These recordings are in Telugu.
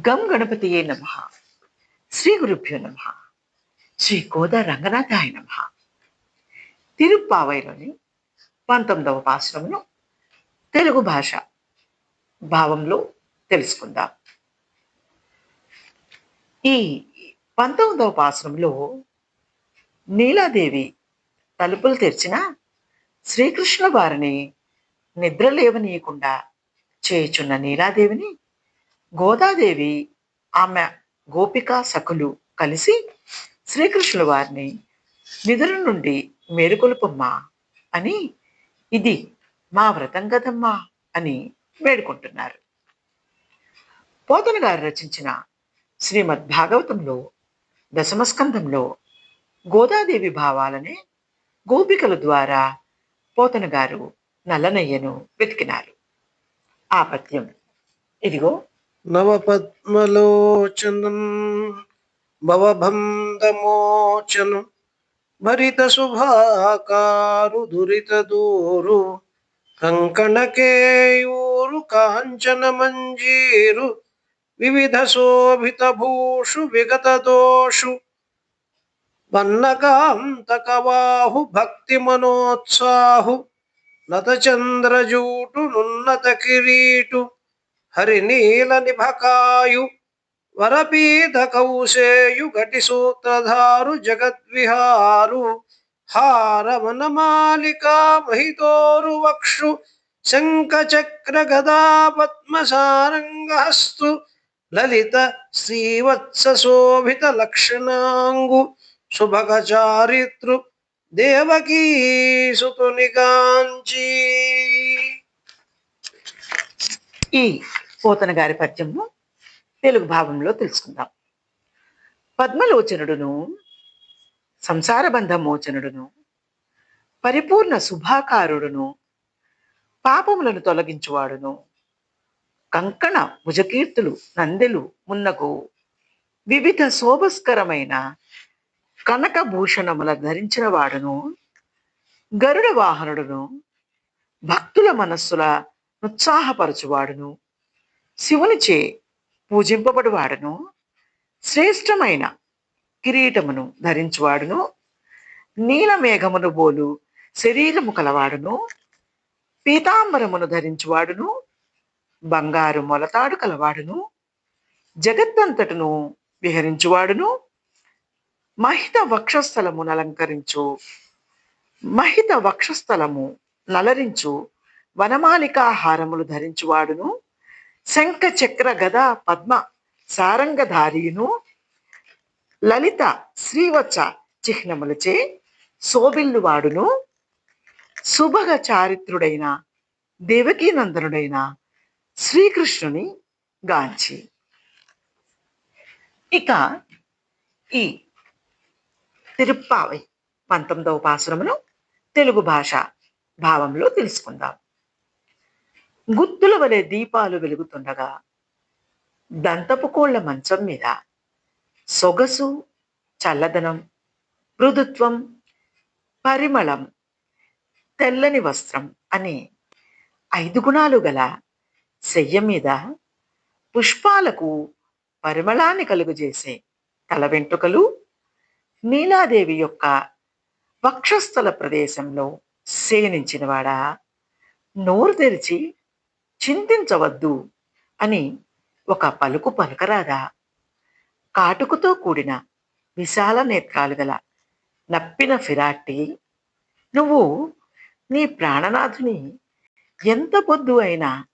గం గణపతియే నమ. శ్రీ గురుభ్యో నమ. శ్రీ కోద రంగనాథాయ నమ. తిరుప్పావైలోని పంతొమ్మిదవ పాశ్రమును తెలుగు భాష భావంలో తెలుసుకుందాం. ఈ పంతొమ్మిదవ పాశ్రంలో నీలాదేవి తలుపులు తెరిచిన శ్రీకృష్ణ వారిని నిద్ర లేవనీయకుండా చేయుచున్న నీలాదేవిని గోదాదేవి ఆమె గోపికా సఖులు కలిసి శ్రీకృష్ణుల వారిని నిద్ర నుండి మేలుకొలుపమ్మా అని ఇది మా వ్రతం కదమ్మా అని వేడుకుంటున్నారు. పోతన గారు రచించిన శ్రీమద్ భాగవతంలో దశమస్కంధంలో గోదాదేవి భావాలనే గోపికల ద్వారా పోతన గారు నల్లనయ్యను వెతికినారు. ఆ పద్యం ఇదిగో నవపద్మలోచనం భవభందమోచనం భరిత శుభాకారు దురిత దూరు కంకణకేయూరు కాంచన మంజీరు వివిధ శోభిత భూషు విగత దోషు వన్నకాంతకవాహు భక్తి మనోత్సాహు నతచంద్రజూటు నున్నత కిరీటు హరినీల నిభకాయు వరపీత కౌశేయు ఘటి సూత్రధారు జగద్విహారు హారమనమాలికా మహితోరు వక్షు శంఖచక్ర గదా పద్మసారంగహస్తు లలిత శ్రీవత్సశోభిత లక్షణాంగు శుభగ చారిత్రు దేవకీ సుతునికాంచీ. ఈ పోతన గారి పద్యంను తెలుగు భావంలో తెలుసుకుందాం. పద్మలోచనుడును సంసార బంధ మోచనుడును పరిపూర్ణ శుభాకారుడును పాపములను తొలగించువాడును కంకణ భుజకీర్తులు నందెలు మున్నగు వివిధ శోభస్కరమైన కనకభూషణముల ధరించిన వాడును గరుడ వాహనుడును భక్తుల మనస్సుల ఉత్సాహపరచువాడును శివునిచే పూజింపబడివాడును శ్రేష్టమైన కిరీటమును ధరించువాడును నీలమేఘమును బోలు శరీరము కలవాడును పీతాంబరమును ధరించువాడును బంగారు మొలతాడు కలవాడును జగత్తంతటను విహరించువాడును మహిత వక్షస్థలమును అలంకరించు మహిత వక్షస్థలము నలరించు వనమాలికాహారములు ధరించువాడును శంఖ చక్ర గద పద్మ సారంగధారియును లలిత శ్రీవత్స చిహ్నములచే సోబిల్లువాడును శుభగ చారిత్రుడైన దేవకీనందనుడైన శ్రీకృష్ణుని గాంచి. ఇక ఈ తిరుప్పావై పంతొమ్మిదవ పాసురమును తెలుగు భాష భావంలో తెలుసుకుందాం. గుత్తుల వలె దీపాలు వెలుగుతుండగా దంతపు కోళ్ళ మంచం మీద సొగసు చల్లదనం మృదుత్వం పరిమళం తెల్లని వస్త్రం అనే ఐదు గుణాలు గల శయ్య మీద పుష్పాలకు పరిమళాన్ని కలుగజేసే తల వెంట్రుకలు నీలాదేవి యొక్క వక్షస్థల ప్రదేశంలో సేనించినవాడా? నోరు తెరిచి చింతించవద్దు అని ఒక పలుకు పలకరాదా. కాటుకుతో కూడిన విశాల నేత్రాలు గల నప్పిన ఫిరాట్టి నువ్వు నీ ప్రాణనాథుని ఎంత పొద్దు అయినా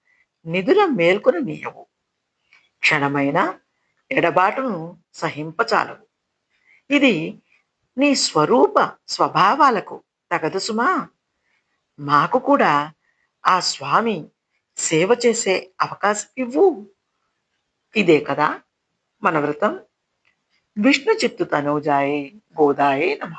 నిధుల మేల్కొని నీయవు. క్షణమైన ఎడబాటును సహింపచాలవు. ఇది నీ స్వరూప స్వభావాలకు తగదు సుమా. మాకు కూడా ఆ స్వామి సేవ చేసే అవకాశం ఇవ్వు. ఇదే కదా మన వ్రతం. విష్ణు చిత్తు తనోజాయే గోదాయే నమ.